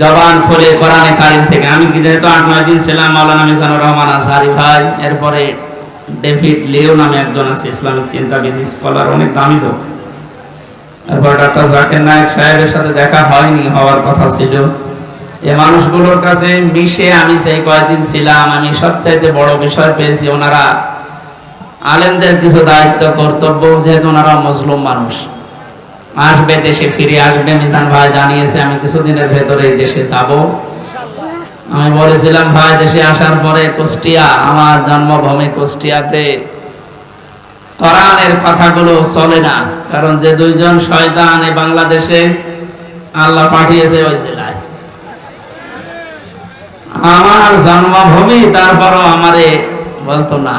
জবান খুলে কোরআনে কারিম থেকে। আমি যেহেতু আট, নয় দিন ছিলাম, মাওলানা মিজানুর রহমান আজহারি ভাই, এরপরে ডেভিড লিও নামে একজন আছে, ইসলামিক চিন্তাবিদ, স্কলার, অনেক দামি লোক। এরপর ডক্টর জাকির নায়ক সাহেবের সাথে দেখা হয়নি, হওয়ার কথা ছিল। এ মানুষগুলোর কাছে মিশে আমি সেই কয়েকদিন ছিলাম, আমি সবচাইতে বড় বিষয় পেয়েছি, ওনারা আলেমদের কিছু দায়িত্ব, কর্তব্য, যেহেতু ওনারা মজলুম মানুষ। আসবে, দেশে ফিরে আসবে। মিজান ভাই জানিয়েছে, আমি কিছুদিনের ভেতরে এই দেশে যাব। আমি বলেছিলাম, ভাই, দেশে আসার পরে কুষ্টিয়া, আমার জন্মভূমি কুষ্টিয়াতে। কোরআনের কথাগুলো চলে না, কারণ যে দুইজন শয়তান এই বাংলাদেশে আল্লাহ পাঠিয়েছে ওই জেলায়। আমার জন্মভূমি, তারপরও আমারে বলতো না।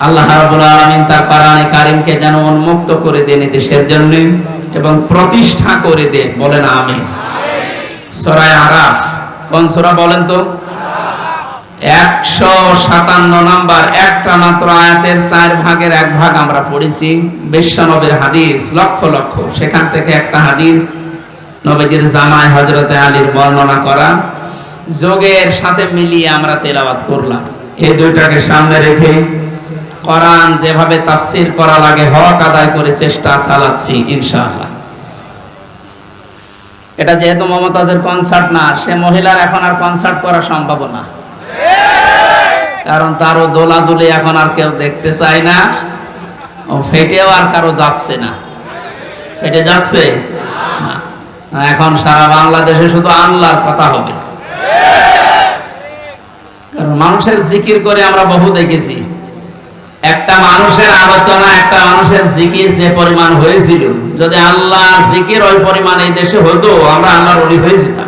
আল্লাহ রাব্বুল আলামিন তার কোরআনে কারীমকে যেন উন্মুক্ত করে দেন দেশের জন্য এবং প্রতিষ্ঠা করে দেন। বলেন আমিন। সূরা আরাফ। কোন সূরা বলেন তো? একশো সাতান্ন নাম্বার, একটা মাত্র আয়াতের চার ভাগের এক ভাগ আমরা পড়েছি। বিশ্বনবীর হাদিস, লক্ষ লক্ষ। সেখান থেকে একটা হাদিস নবীজির জামায় হজরতে আলীর বর্ণনা করা। যোগের সাথে মিলিয়ে আমরা তেলাওয়াত করলাম। এই দুইটাকে সামনে রেখে কোরআন যেভাবে তাফসীর করা লাগে, হক আদায় করে চেষ্টা চালাচ্ছি, ইনশাআল্লাহ। এটা যেহেতু মমতাজের কনসার্ট না, সে মহিলার এখন আর কনসার্ট করা সম্ভব না। কারণ তারও দোলাদুলি এখন আর কেউ দেখতে চায় না, ও ফেটেও আর কারও যাচ্ছে না। ফেটে যাচ্ছে? না, এখন সারা বাংলাদেশে শুধু আল্লাহর কথা হবে। কারণ মানুষের জিকির করে আমরা বহু দেখেছি। একটা মানুষের আলোচনা, একটা মানুষের জিকির যে পরিমাণ হয়েছিল, যদি আল্লাহ জিকির ওই পরিমাণ এই দেশে হতো, আমরা আল্লাহর অলি হয়ে যেন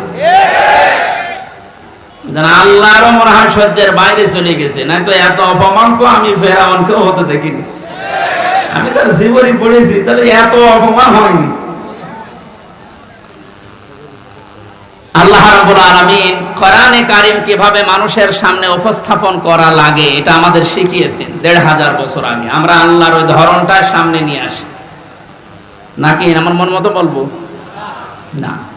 আল্লাহরও মনে হয় সহ্যের বাইরে চলে গেছে, না তো এত অপমান তো আমি ফেরাউনকেও হতে দেখিনি। আমি তার জীবনী পড়েছি, তাহলে এত অপমান হয়নি। আল্লাহ রাব্বুল আলামিন কোরআনে কারীম কীভাবে মানুষের সামনে উপস্থাপন করা লাগে, এটা আমাদের শিখিয়েছেন। দেড় হাজার বছর আগে। আমরা আল্লাহর ওই ধরনটা সামনে নিয়ে আসি। নাকি আমার মন মতো বলব? না।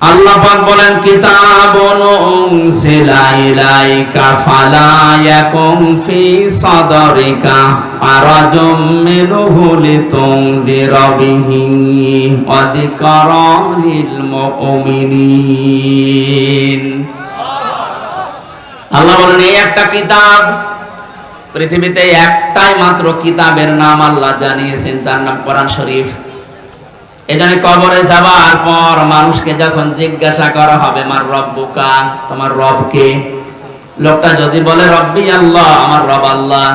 আল্লাহ পাক বলেন, কিতাবুন উনসিলা ইলাইকা ফালা ইয়াকুম ফি সাদরিকা ফারাজুম মিনহু লিতুনদিরা বিহি মুমিনিন। আল্লাহ বলেন, এই একটা কিতাব, পৃথিবীতে একটাই মাত্র কিতাবের নাম আল্লাহ জানিয়েছেন, তার নাম কোরআন শরীফ। এখানে কবরে যাওয়ার পর মানুষকে যখন জিজ্ঞাসা করা হবে আমার রব্বুকা তোমার রবকে লোকটা যদি বলে, রব্বি আল্লাহ, আমার রব আল্লাহ।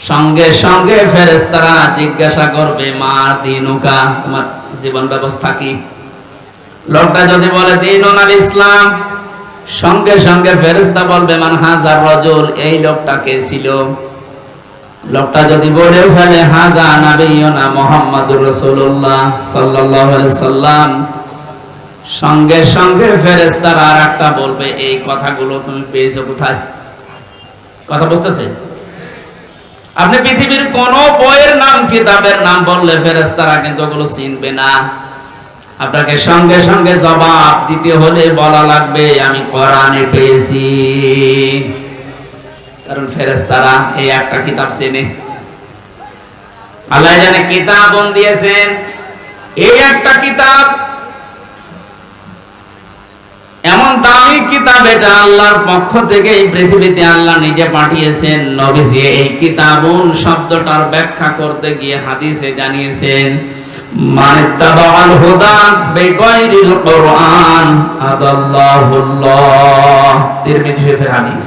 সঙ্গে সঙ্গে ফেরেস্তারা জিজ্ঞাসা করবে, মা দিনুকা, তোমার জীবন ব্যবস্থা কি? লোকটা যদি বলে দিন ওনার ইসলাম। সঙ্গে সঙ্গে ফেরেস্তা বলবে, মান হাজার রজুল, এই লোকটা কে ছিল? লোকটা যদি বলে ফেলে হাজা নাবিয়না মোহাম্মদুর রাসূলুল্লাহ সাল্লাল্লাহু আলাইহি সাল্লাম। সঙ্গে সঙ্গে ফেরেশতারা আর একটা বলবে, এই কথাগুলো তুমি পেয়েছ কোথায়? কথা বুঝতেছে? আপনি পৃথিবীর কোন বইয়ের নাম, কিতাবের নাম বললে ফেরেশতারা কিন্তু ওগুলো চিনবে না। আপনাকে সঙ্গে সঙ্গে জবাব দিতে হলে বলা লাগবে, আমি কোরআনে পেয়েছি। কারণ ফেরেস্তারা এই একটা কিতাব চেনে। আল্লাহ জানে কিতাব দিয়েছেন। এই একটা কিতাব এমন দামি কিতাব এটা আল্লাহর পক্ষ থেকে এই পৃথিবীতে আল্লাহ নিজে পাঠিয়েছেন। নবীজি এই কিতাবুন শব্দটার ব্যাখ্যা করতে গিয়ে হাদিসে জানিয়েছেন, মান ইত্তাবাআল হুদা বিগাইরিল কোরআন আদাল্লাহুল্লাহ। তিরমিজি শরীফের হাদিস।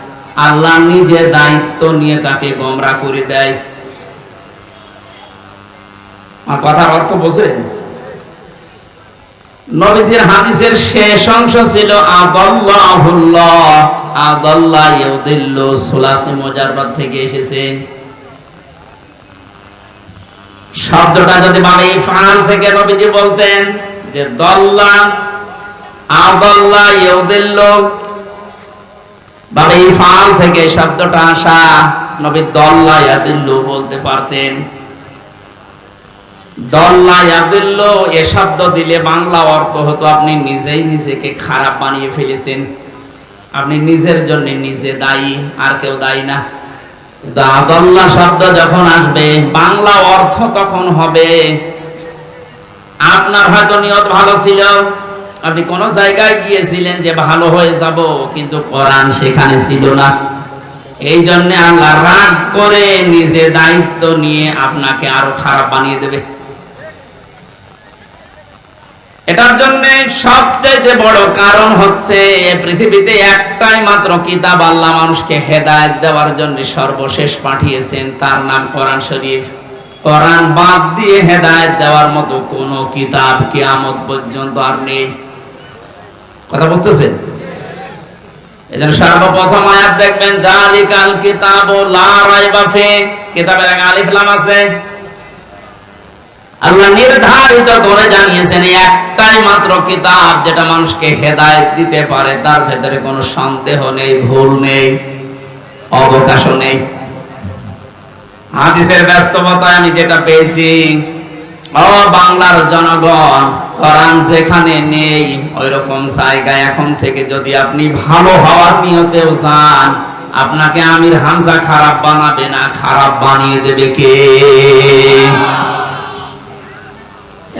আল্লাহ নিজে দায়িত্ব নিয়ে তাকে গোমরা করে দেয়। কথার অর্থ বোঝেন? নবীজির হাদিসের শেষ অংশ ছিল, আদাল্লাহুল্লাহ সুলাসি থেকে এসেছে। শব্দটা যদি মানে থেকে নবীজি বলতেন যে দল্লা আদাল্লাহ ইউদিল্লু মানে ফাল থেকে শব্দটা আসা, নবী দল্লা ইয়াদিল্লু বলতে পারতেন। দল্লা ইয়াদিল্লু এ শব্দ দিলে বাংলা অর্থ হতো আপনি নিজেই নিজেকে খারাপ বানিয়ে ফেলেছেন। আপনি নিজের জন্য নিজে দায়ী, আর কেউ দায়ী না। কিন্তু আদল্লা শব্দ যখন আসবে, বাংলা অর্থ তখন হবে। আপনার হয়তো নিয়ত ভালো ছিল। আপনি কোন জায়গায় গিয়েছিলেন যে ভালো হয়ে যাব, কিন্তু কোরআন সেখানে ছিল না। এই জন্য আল্লাহ রাগ করে নিজে দায়িত্ব নিয়ে আপনাকে আরও খারাপ বানিয়ে দেবে। এটার জন্য সবচেয়ে বড় কারণ হচ্ছে পৃথিবীতে একটাই মাত্র কিতাব আল্লাহ মানুষকে হেদায়েত দেওয়ার জন্য সর্বশেষ পাঠিয়েছেন, তার নাম কোরআন শরীফ। কোরআন বাদ দিয়ে হেদায়ত দেওয়ার মতো কোন কিতাব কিয়ামত পর্যন্ত আর নেই। কথা বুঝতেছেন সর্বপ্রথম আয়াত দেখবেন, জালিকাল কিতাবু লা রাইবা ফি কিতাবের আলিফ লাম আছে। আল্লাহ নির্ধারিত করে জানিয়েছেন একটাই মাত্র কিতাব যেটা মানুষকে দিতে পারে, তার ভেতরে কোনো সন্দেহ নেই, ভুল নেই, অবকাশও নেই। হাদিসের ব্যস্ততায় আমি যেটা পেয়েছি, ও বাংলার জনগণ কোরআন যেখানে নেই ওই রকম জায়গায় এখন থেকে যদি আপনি ভালো হওয়ার নিয়তেও যান, আপনাকে আমির হামজা খারাপ বানাবে না, খারাপ বানিয়ে দেবে কে?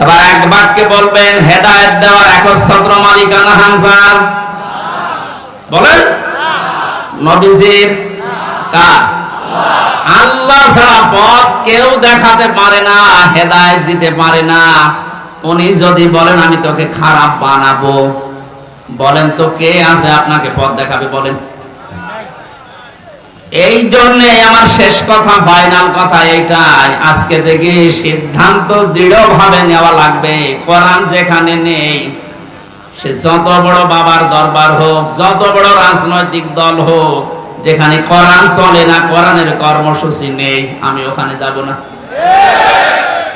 এবার এক বাক্যে বলবেন, হেদায়েত দেওয়ার একচ্ছত্র মালিকানা হামজার বলেন? নবীজির কার? আল্লাহ ছাড়া পথ কেউ দেখাতে পারে না, হেদায়েত দিতে পারে না। উনি যদি বলেন, আমি তোকে খারাপ বানাবো। বলেন তো কে আছে আপনাকে পথ দেখাবে, বলেন। এই জন্য আমার শেষ কথা, ফাইনাল কথা এইটাই। আজকে থেকে সিদ্ধান্ত দৃঢ়ভাবে নেওয়া লাগবে। কোরআন যেখানে নেই, সে যত বড় বাবার দরবার হোক, যত বড় রাজনৈতিক দল হোক, যেখানে কোরআন চলে না, কোরআনের কর্মসূচি নেই, আমি ওখানে যাব না।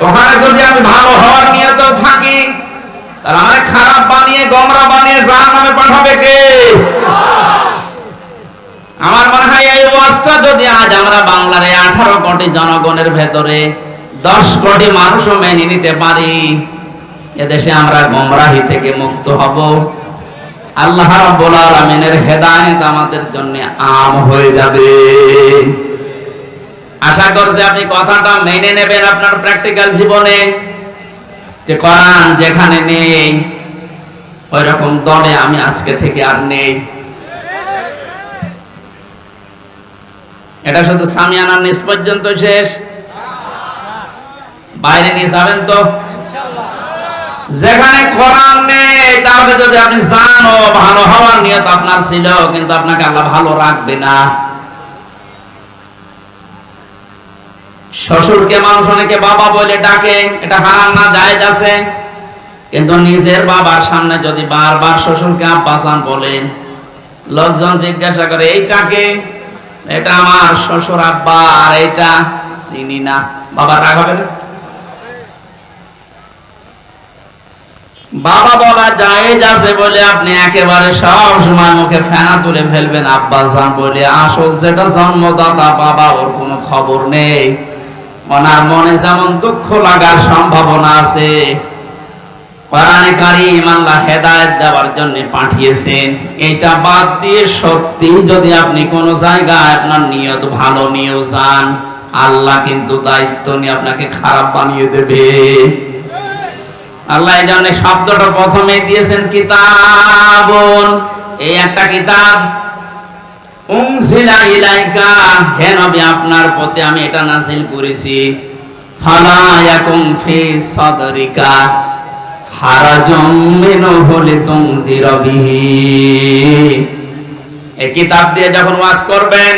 ওখানে যদি আমি ভালো হওয়ার নিয়ত থাকি, তাহলে আমার খারাপ বানিয়ে, গমরা বানিয়ে জাহান্নামে পাঠাবে কে? আমার মনে হয় এই ওয়াজটা যদি আজ আমরা বাংলার এই আঠারো কোটি জনগণের ভেতরে দশ কোটি মানুষও মেনে নিতে পারি, এদেশে আমরা গমরাহি থেকে মুক্ত হব। আল্লাহ রাব্বুল আলামিনের হেদায়েত আমাদের জন্য আম হয়ে যাবে। আশা করছি আপনি কথাটা মেনে নেবেন আপনার প্র্যাকটিক্যাল জীবনে। যে কোরআন যেখানে নেই ওই রকম দলে আমি আজকে থেকে আর নেই। এটা শুধু সামিয়ানার নিচ পর্যন্ত শেষ। বাইরে নিয়ে যাবেন তো? যেখানে কোরআন নেই, তাহলে যদি আপনি জানো, ভালো হওয়ার নিয়ত আপনার ছিল, কিন্তু আপনাকে আল্লাহ ভালো রাখবে না। শ্বশুরকে মানুষ অনেকে বাবা বলে ডাকে, এটা হারাম না, জায়েজ আছে। কিন্তু নিজের বাবার সামনে যদি বারবার শ্বশুরকে আব্বাসান বলেন লোকজন জিজ্ঞাসা করে এইটাকে এটা আমার শ্বশুর আব্বা, আর এটা চিনি না। বাবা রাগ হবে না? বাবা বলা জায়েজ আছে বলে আপনি একেবারে সব সময় মুখে ফেনা তুলে ফেলবেন আব্বা জান বলে। আসল যেটা জন্মদাতা বাবা, ওর কোনো খবর নেই। ওনার মনে যেমন দুঃখ লাগার সম্ভাবনা আছে, কোরআনে কারীম আল্লাহ হেদায়েত দেওয়ার জন্য পাঠিয়েছেন। এটা বাদ দিয়ে সত্যি যদি আপনি কোন জায়গায় আপনার নিয়ত ভালো নিয়েও যান, আল্লাহ কিন্তু দায়িত্ব নিয়ে আপনাকে খারাপ বানিয়ে দেবে। আল্লাহ এই জন্য শব্দটা প্রথমে দিয়েছেন কিতাবন। এই একটা কিতাব উনসিলা ইলাইকা। হে নবী, আপনার প্রতি আমি এটা নাযিল করেছি। ফালা ইয়াকুম ফি সাদরিকা। হারাজুম মিনহু লিতুনদিরা বিহি। এই কিতাব দিয়ে যখন ওয়াজ করবেন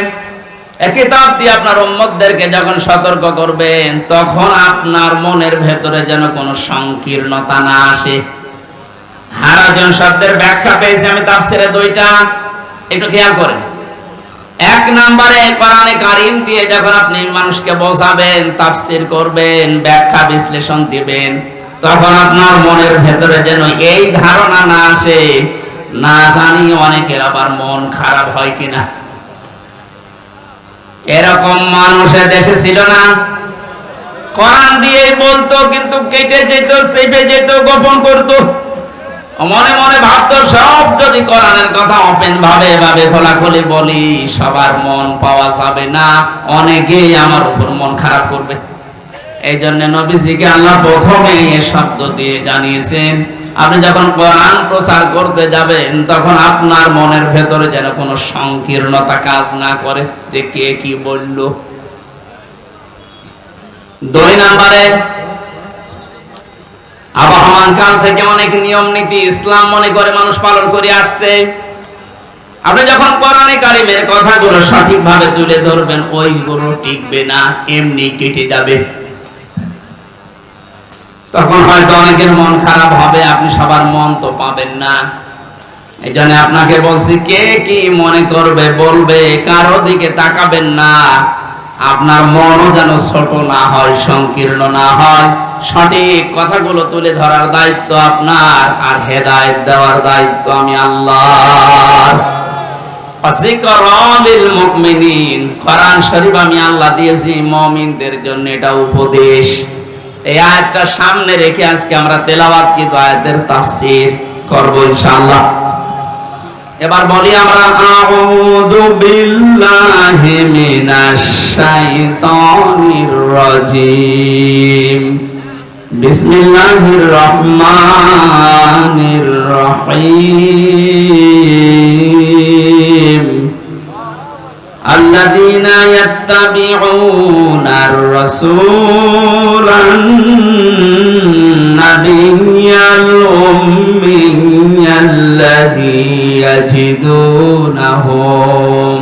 এই কিতাব দিয়ে আপনার উম্মতদেরকে যখন সতর্ক করবেন, তখন আপনার মনের ভেতরে যেন কোনো সংকীর্ণতা না আসে। হারাজন শব্দের ব্যাখ্যা পেয়েছি আমি তাফসিরে দুইটা। একটু খেয়াল করেন। এক নম্বরে কোরআনে কারিম দিয়ে যখন আপনি মানুষকে বোঝাবেন, তাফসির করবেন, ব্যাখ্যা বিশ্লেষণ দিবেন, তখন আপনার মনের ভেতরে যেন এই ধারণা না আসে। না জানি অনেকের আবার মন খারাপ হয় কিনা। এরকম মানুষের দেশে ছিল না। কোরআন দিয়ে বলতো, কিন্তু কেটে যেত সেপে যেত, গোপন করতো। মনে মনে ভাবতো, সব যদি কোরআনের কথা ওপেন ভাবে ভাবে খোলাখুলি বলি, সবার মন পাওয়া যাবে না, অনেকেই আমার উপর মন খারাপ করবে। এই জন্য নবীজিকে আল্লাহ প্রথমে এ শব্দ দিয়ে জানিয়েছেন, আপনি যখন কোরআন প্রচার করতে যাবেন, তখন আপনার মনের ভেতরে যেন কোনো সংকীর্ণতা কাজ না করে যে কে কি বলল। দুই নম্বরে আবহমান কাল থেকে অনেক নিয়ম নীতি ইসলাম মনে করে মানুষ পালন করে আসছে। আপনি যখন কোরআনে কারিমের কথাগুলো সঠিকভাবে তুলে ধরবেন, ওইগুলো টিকবে না, এমনি কেটে যাবে। তখন হয়তো অনেকের মন খারাপ হবে, আপনি সবার মন তো পাবেন না। এই জন্য আপনাকে বলছি, কে কি মনে করবে, বলবে, কারও দিকে তাকাবেন না। আপনার মনও যেন ছোট না হয়, সংকীর্ণ না হয়। সঠিক কথাগুলো তুলে ধরার দায়িত্ব আপনার আর হেদায়েত দেওয়ার দায়িত্ব আমি আল্লাহ আমরা তেলাওয়াত কিন্তু আয়াতের তাফসীর করব ইনশাআল্লাহ। এবার বলি আমরা আউযু বিল্লাহি মিনাশ শাইতানির রাজিম বিসমিল্লাহির রহমানির রহিম الذين يتبعون الرسول النبي الأمي الذي يجدونه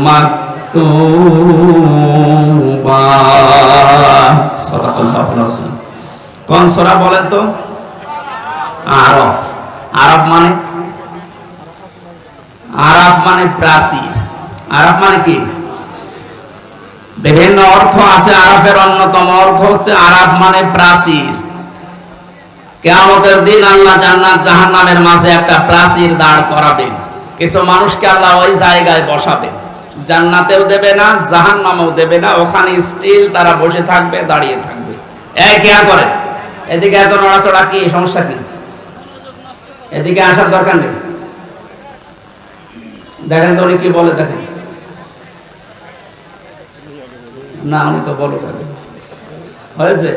مكتوبا صدق الله العظيم কোন সূরা বলেন তো আরফ আরফ মানে আরফ মানে প্রাচীর আরফ মানে কি বিভিন্ন অর্থ আছে আরফের অন্যতম অর্থ হচ্ছে আরফ মানে প্রাচীর কেয়ামতের দিন আল্লাহ জান্নাত জাহান্নামের মাঝে একটা প্রাচীর দাঁড় করাবেন কিছু মানুষকে আল্লাহ ওই জায়গায় বসাবে। জান্নাতেও দেবে না, জাহান্নামেও দেবে না। ওখানে স্টিল তারা বসে থাকবে, দাঁড়িয়ে থাকবে। এক কেয়া করে? এদিকে এত নড়াচড়া কি? সমস্যা কি? এদিকে আসার দরকার নেই। দেখেন তো উনি কি বলে দেখেন। না, উনি তো বলো হয়েছে?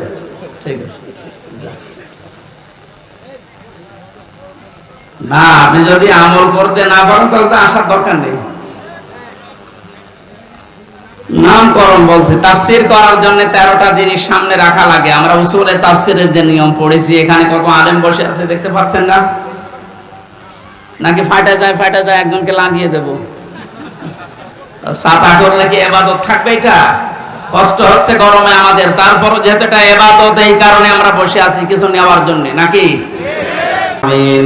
ঠিক আছে। না, আপনি যদি আমল করতে না পারেন, তাহলে তো আসার দরকার নেই। নামকরণ বলছে, তাফসির করার জন্য তেরোটা জিনিস সামনে রাখা লাগে। আমরা উসুলে তাফসিরের যে নিয়ম পড়েছি, এখানে কত আলেম বসে আছে দেখতে পাচ্ছেন না? নাকি ফাটা যায় ফাটা যায়, একজনকে লাগিয়ে দেব। সাত আট নাকি এবাদত থাকবে এটা? কষ্ট হচ্ছে গরমে আমাদের তারপর যেহেতু এটা এবাদত, এই কারণে আমরা বসে আছি কিছু নেওয়ার জন্য, নাকি? আমিন।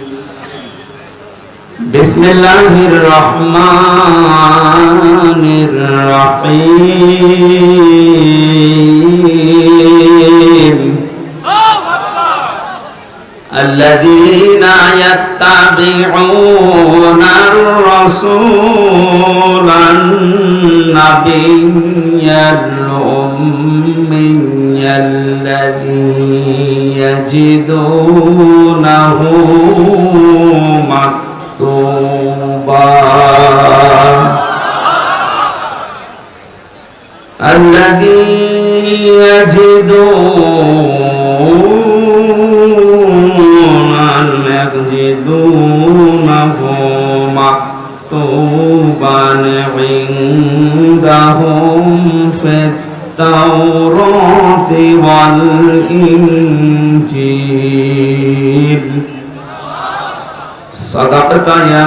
بسم الله الرحمن الرحيم الذين يتبعون الرسول النبي الأمي الذي يجدونه مكتوبا. الذي يجدون يجدونه مكتوبا عندهم في التوراة والإنجيل صدقت يا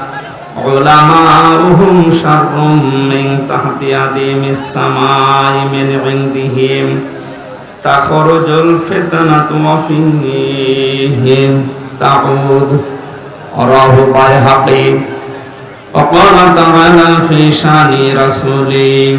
علماؤهم شر من تحت أديم السماء من عندهم تخرج الفتنة وفيهم تعود رواه البيهقي وقال تعالى في شان رسوله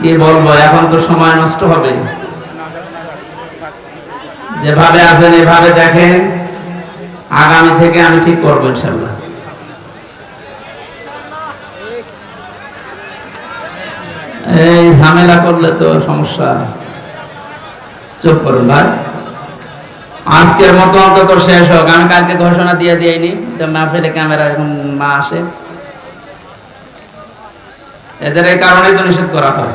কি বলব, এখন তো সময় নষ্ট হবে। যেভাবে আছেন, এভাবে দেখেন। আগামী থেকে আমি ঠিক করব ইনশাল্লাহ এই ঝামেলা করলে তো সমস্যা। চুপ করুন ভাই। আজকের মতো অন্তত শেষ হোক। আমি কালকে ঘোষণা দিয়ে দিইনি। তো মাহফিলে ক্যামেরা এখন না আসে। এদের এই তো নিষেধ করা হয়।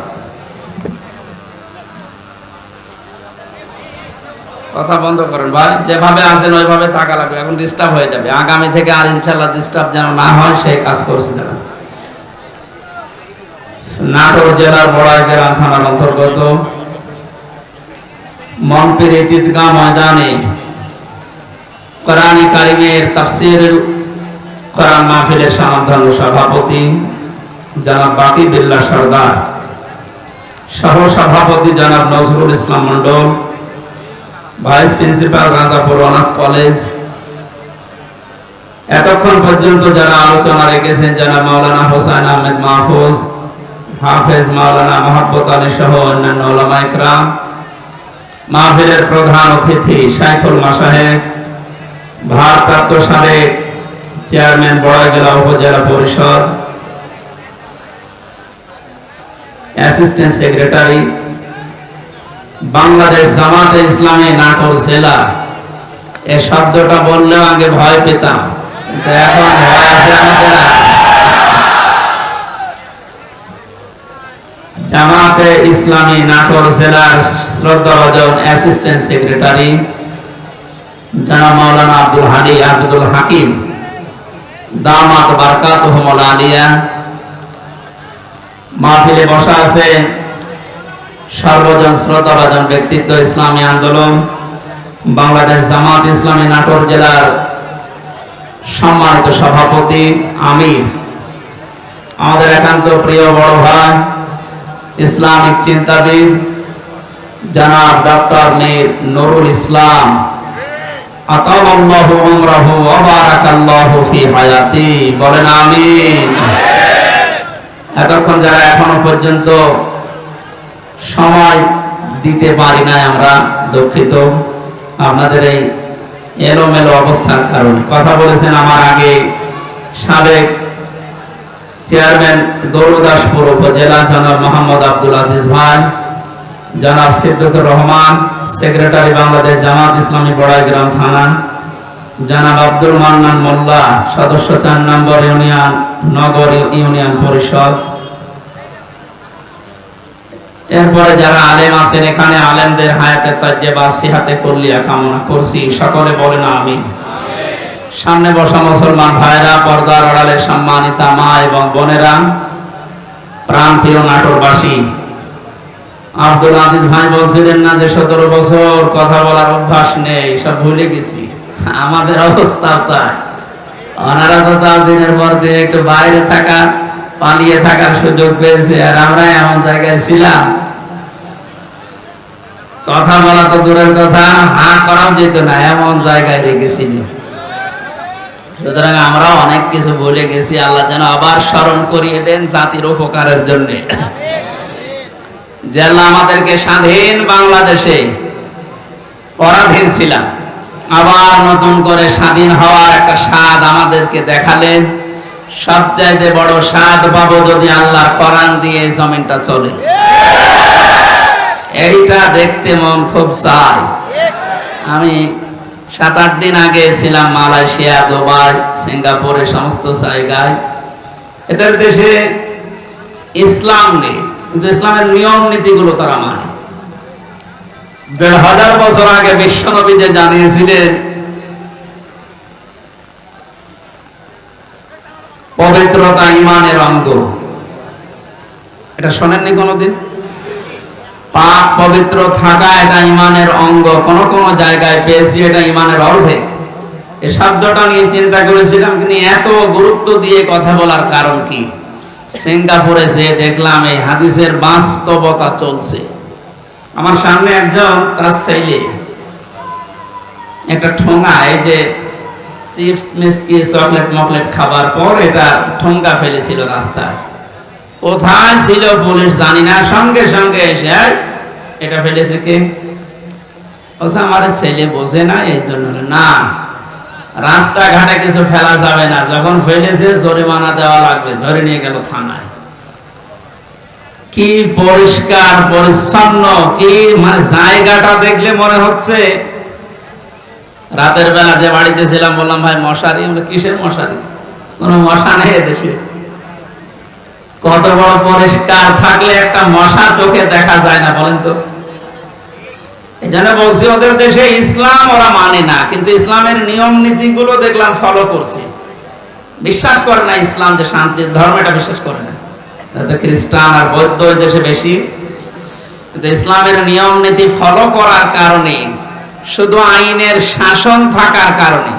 কথা বন্ধ করেন ভাই, যেভাবে আছেন ওইভাবে লাগবে, এখন ডিস্টার্ব হয়ে যাবে। আগামী থেকে আর ইনশাল্লাহ ডিস্টার্ব যেন না হয়, সেই কাজ করছি নাটোর জেলার থানার অন্তর্গত ময়দানে কোরআন কারিমের তাফসির কোরআন মাহফিলের সভাপতি জনাব বাকি বিল্লা সর্দার সহ সভাপতি জনাব Nazrul Islam Mondal vice principal Rajapur honours college. এতক্ষণ পর্যন্ত যারা আলোচনা রেখেছেন যারা মাওলানা হোসেন আহমেদ মাহফুজ, হাফেজ মাওলানা মোহাম্মদ আলী সহ অন্যান্য ওলামা মাহফিলের প্রধান অতিথি শাইখুল মাসাহেব ভারপ্রাপ্ত সাবেক চেয়ারম্যান বড়াইজেলা উপজেলা পরিষদ অ্যাসিস্ট্যান্ট সেক্রেটারি বাংলাদেশ জামাতে ইসলামী নাটোর জেলা। এই শব্দটা বললেও আগে ভয় পেতাম জামাতে ইসলামী নাটোর জেলার শ্রদ্ধাভাজন অ্যাসিস্ট্যান্ট সেক্রেটারি জানা মাওলানা আব্দুল হানি আব্দুল হাকিম। দামাত বারকাত আলিয়া মাহফিলে বসা আছে সর্বজন শ্রদ্ধাভাজন ব্যক্তিত্ব, ইসলামী আন্দোলন, বাংলাদেশ জামাত ইসলামী নাটোর জেলার সম্মানিত সভাপতি আমির। আমাদের একান্ত প্রিয় বড় ভাই, ইসলামিক চিন্তাবিদ, জনাব ডক্টর মীর নুরুল ইসলাম। আতাল্লাহু উমরাহু ওয়া বারাকাল্লাহু ফি হায়াতি। বলেন আমিন। এতক্ষণ যারা এখনও পর্যন্ত সময় দিতে পারি নাই, আমরা দুঃখিত। আপনাদের এই এলোমেলো অবস্থার কারণে। কথা বলেছেন আমার আগে সাবেক চেয়ারম্যান গৌরদাসপুর উপজেলা জনাব মোহাম্মদ আব্দুল আজিজ ভাই, জনাব সিদ্দুকুর রহমান, সেক্রেটারি বাংলাদেশ জামাত ইসলামী বড়াইগ্রাম থানা জানাব আব্দুল মান্নান মোল্লা, সদস্য চার নম্বর ইউনিয়ন, নগর ইউনিয়ন পরিষদ। এরপরে যারা আলেম আছেন, এখানে আলেমদের হায়াতে তাজ্জে বা সিহাতে করলিয়া কামনা করছি। সকলে বলেন আমি সামনে বসা মুসলমান ভাইরা, পর্দার আড়ালে সম্মানিতা মা এবং বোনেরা প্রাণ প্রিয় নাটোরবাসী, আব্দুল আজিজ ভাই বলছিলেন না যে সতেরো বছর, কথা বলার অভ্যাস নেই, সব ভুলে গেছি। আমাদের অবস্থা তাই ওনারা তো তার দিনের পর দিন একটু বাইরে থাকা, পালিয়ে থাকার সুযোগ পেয়েছে, আর আমরা এমন জায়গায় ছিলাম। কথা বলা তো দূরের কথা, হা করাও যেত না, এমন জায়গায় রেখেছিল। সুতরাং আমরা অনেক কিছু ভুলে গেছি, আল্লাহ যেন আবার স্মরণ করিয়ে দেন জাতির উপকারের জন্য। যে আল্লাহ আমাদেরকে স্বাধীন বাংলাদেশে পরাধীন ছিলাম। আবার নতুন করে স্বাধীন হওয়ার একটা স্বাদ আমাদেরকে দেখালেন। সবচাইতে বড় স্বাদ পাবো যদি আল্লাহর কোরআন দিয়ে জমিনটা চলে। এইটা দেখতে মন খুব চাই আমি সাত আট দিন আগে ছিলাম মালয়েশিয়া, দুবাই, সিঙ্গাপুরে, সমস্ত জায়গায়। এদের দেশে ইসলাম নেই, কিন্তু ইসলামের নিয়ম নীতিগুলো তারা মানে। দেড় হাজার বছর আগে বিশ্বনবী যে জানিয়েছিলেন, পবিত্রতা ইমানের অঙ্গ। এটা শোনেননি কোনোদিন? পবিত্র থাকা এটা ইমানের অঙ্গ। কোন কোন জায়গায় পেয়েছি এটা ইমানের অর্ধেক এই শব্দটা নিয়ে চিন্তা করেছিলাম, কিন্তু এত গুরুত্ব দিয়ে কথা বলার কারণ কি? সিঙ্গাপুরে যে দেখলাম, এই হাদিসের বাস্তবতা চলছে। আমার সামনে একজন ছেলে একটা ঠোঙা এই যে চিপস মিষ্টি চকলেট মকলেট খাবার পর এটা ঠোঙ্গা ফেলেছিল রাস্তায়। কোথায় ছিল পুলিশ জানি না সঙ্গে সঙ্গে এসে "এই, এটা ফেলেছে কে? বলছে আমার ছেলে বোঝে না এই জন্য না রাস্তাঘাটে কিছু ফেলা যাবে না যখন ফেলেছে জরিমানা দেওয়া লাগবে ধরে নিয়ে গেল থানায়। কি পরিষ্কার, পরিচ্ছন্ন, কি মানে জায়গাটা দেখলে মনে হচ্ছে? রাতের বেলা যে বাড়িতে ছিলাম, বললাম, ভাই, মশারি? কিসের মশারি? কোনো মশা নেই এদেশে। কত বড় পরিষ্কার থাকলে একটা মশা চোখে দেখা যায় না, বলেন তো। এই জন্য বলছি, ওদের দেশে ইসলাম ওরা মানে না, কিন্তু ইসলামের নিয়ম নীতি গুলো দেখলাম ফলো করছে। বিশ্বাস করে না ইসলাম যে শান্তির ধর্ম, এটা বিশ্বাস করে না। খ্রিস্টান আর বৌদ্ধ দেশে বেশি। কিন্তু ইসলামের নিয়ম নীতি ফলো করার কারণে, শুধু আইনের শাসন থাকার কারণে,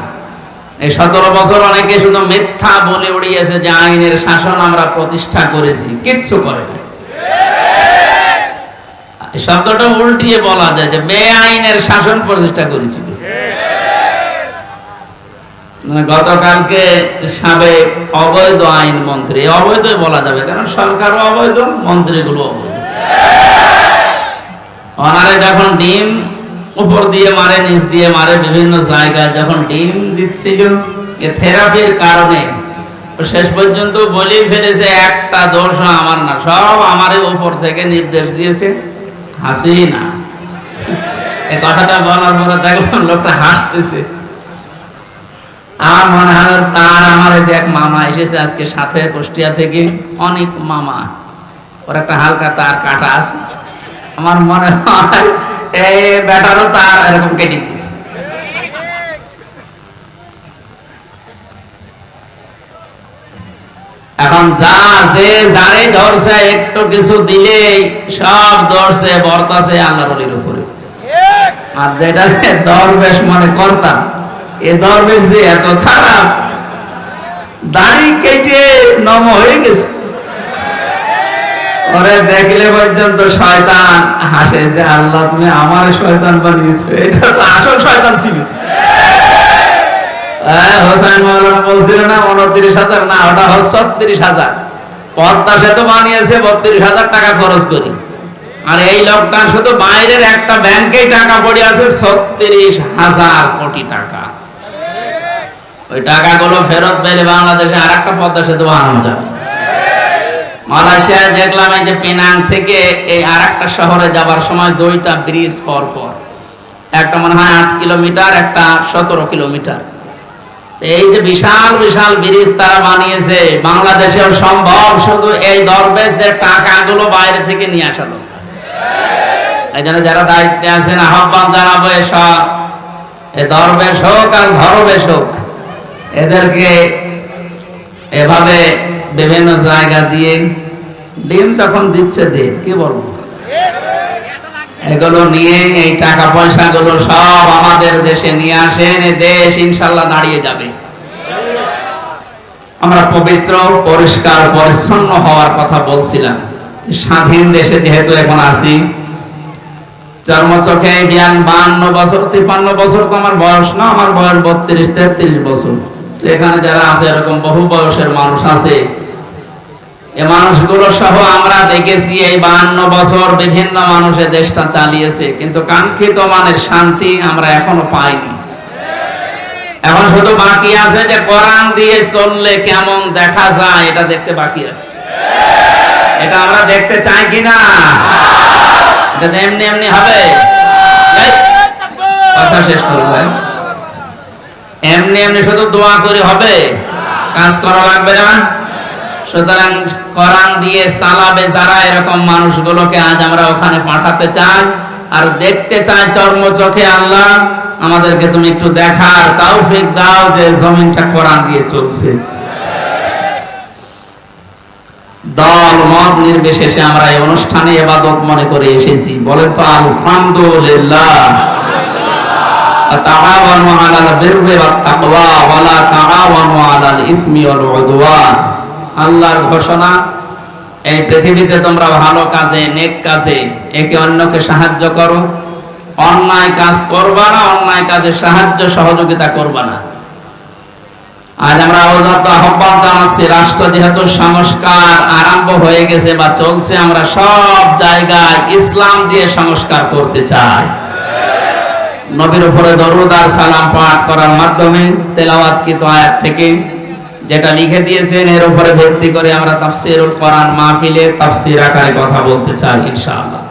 এই সতেরো বছর অনেকে শুধু মিথ্যা বলে উড়িয়েছে যে আইনের শাসন আমরা প্রতিষ্ঠা করেছি, কিচ্ছু করে শব্দটা উল্টিয়ে বলা যায় যে বে আইনের শাসন প্রতিষ্ঠা করেছিল। গতকালকে সাবেক অবৈধ আইন মন্ত্রী অবৈধ বলা যাবে, কারণ অবৈধ, মন্ত্রীগুলো অবৈধ। যখন ডিম উপর দিয়ে মারে, নিচ দিয়ে মারে, বিভিন্ন জায়গায় যখন ডিম দিচ্ছিল থেরাপির কারণে শেষ পর্যন্ত বলেই ফেলেছে, একটা দোষ আমার না, সব আমারই উপর থেকে নির্দেশ দিয়েছে হাসি না এই কথাটা বলার পরে দেখলাম লোকটা হাসতেছে। আমার মনে হয় তার আমার এক মামা এসেছে আজকে সাথে কুষ্টিয়া থেকে, অনেক মামা। ওর একটা হালকা তার কাটা আছে। আমার মনে হয় এই তার এরকম কেটে এখন যা যে যারে ধরছে, একটু কিছু দিলে সব ধরছে বর্তাছে আল্লাহর অলির উপরে। আর যেটা দরবেশ মনে করতাম। এ দরবেশ যে এত খারাপ। দাড়ি কেটে নম হয়ে গেছে। ওরে দেখলে পর্যন্ত শয়তান হাসে যে, আল্লাহ, তুমি আমার শয়তান এটা তো আসল শয়তান ছিল। হোসেন বলছিল না, উনত্রিশ হাজার? না, ওটা হচ্ছে ছত্রিশ হাজার। পদ্মা সেতু বানিয়েছে, বত্রিশ হাজার টাকা খরচ করি। আর এই লোকটা শুধু বাইরের একটা ব্যাংকেই টাকা পড়ে আছে, ছত্রিশ হাজার কোটি টাকা। ওই টাকাগুলো ফেরত পেলে বাংলাদেশে আর একটা পদ্মা সেতু বানানো যাবে। মালয়েশিয়ায় দেখলাম এই যে পেনাং থেকে এই আর একটা শহরে যাবার সময় দুইটা ব্রিজ পর পর একটা মনে হয় আট কিলোমিটার, একটা সতেরো কিলোমিটার। এই যে বিশাল বিশাল ব্রিজ তারা বানিয়েছে, বাংলাদেশেও সম্ভব শুধু এই দরবেশদের টাকাগুলো বাইরে থেকে নিয়ে আসা দরকার। এই জন্য যারা দায়িত্বে আছেন, আহ্বান জানাব এসব। এ দরবেশ হোক আর ধরবেশ হোক এদেরকে এভাবে বিভিন্ন জায়গা দিয়ে ডিম যখন দিচ্ছে দিন কি বলব? এগুলো নিয়ে এই টাকা পয়সা গুলো সব আমাদের দেশে নিয়ে আসেন দেশ ইনশাল্লাহ দাঁড়িয়ে যাবে। আমরা পবিত্র, পরিষ্কার, পরিচ্ছন্ন হওয়ার কথা বলছিলাম। স্বাধীন দেশে যেহেতু এখন আছি চর্ম চোখে জ্ঞান বান্ন বছর, তিপ্পান্ন বছর তো আমার বয়স না, আমার বয়স বত্রিশ, তেত্রিশ বছর। এখানে যারা আছে, এরকম বহু বয়সের মানুষ আছে। এ মানুষগুলো সহ আমরা দেখেছি এই বাহান্ন বছর বিভিন্ন মানুষে দেশটা চালিয়েছে, কিন্তু কাঙ্ক্ষিত মানের শান্তি আমরা এখনও পাইনি। এখন শুধু বাকি আছে যে কোরআন দিয়ে চললে কেমন দেখা যায়, এটা দেখতে বাকি আছে। এটা আমরা দেখতে চাই কিনা? এটা এমনি এমনি হবে। কথা শেষ করবে এমনি এমনি শুধু দোয়া করে হবে। কাজ করা লাগবে না। সুতরাং কোরআন দিয়ে চালাবে যারা এরকম মানুষগুলোকে আজ আমরা ওখানে পাঠাতে চাই, আর দেখতে চাই চর্ম চোখে আল্লাহ, আমাদেরকে তুমি একটু দেখার তৌফিক দাও যে জমিনটা কোরআন দিয়ে চলছে। দল, মত নির্বিশেষে আমরা এই অনুষ্ঠানে এবাদত মনে করে এসেছি। বলেন তো, আলহামদুলিল্লাহ। তাআওয়ানু আলাল বিররি ওয়াত তাকওয়া ওয়া লা তাআওয়ানু আলাল ইসমি ওয়াল উদওয়ান। আল্লাহর ঘোষণা, এই পৃথিবীতে তোমরা ভালো কাজে কাজে একে অন্যকে সাহায্য করো। অন্যায় কাজ করবা না, অন্যায় কাজে সাহায্য সহযোগিতা করবা না। আজ আমরা আহ্বান জানাচ্ছি, রাষ্ট্র যেহেতু সংস্কার আরম্ভ হয়ে গেছে বা চলছে, আমরা সব জায়গায় ইসলাম দিয়ে সংস্কার করতে চাই। নবীর উপরে দরুদ আর সালাম পাঠ করার মাধ্যমে তেলাওয়াত কৃত আয়াত থেকে যেটা লিখে দিয়েছেন, এর উপরে ভিত্তি করে আমরা তাফসিরুল কোরআন মাহফিলে তাফসির আকারে কথা বলতে চাই, ইনশাআল্লাহ।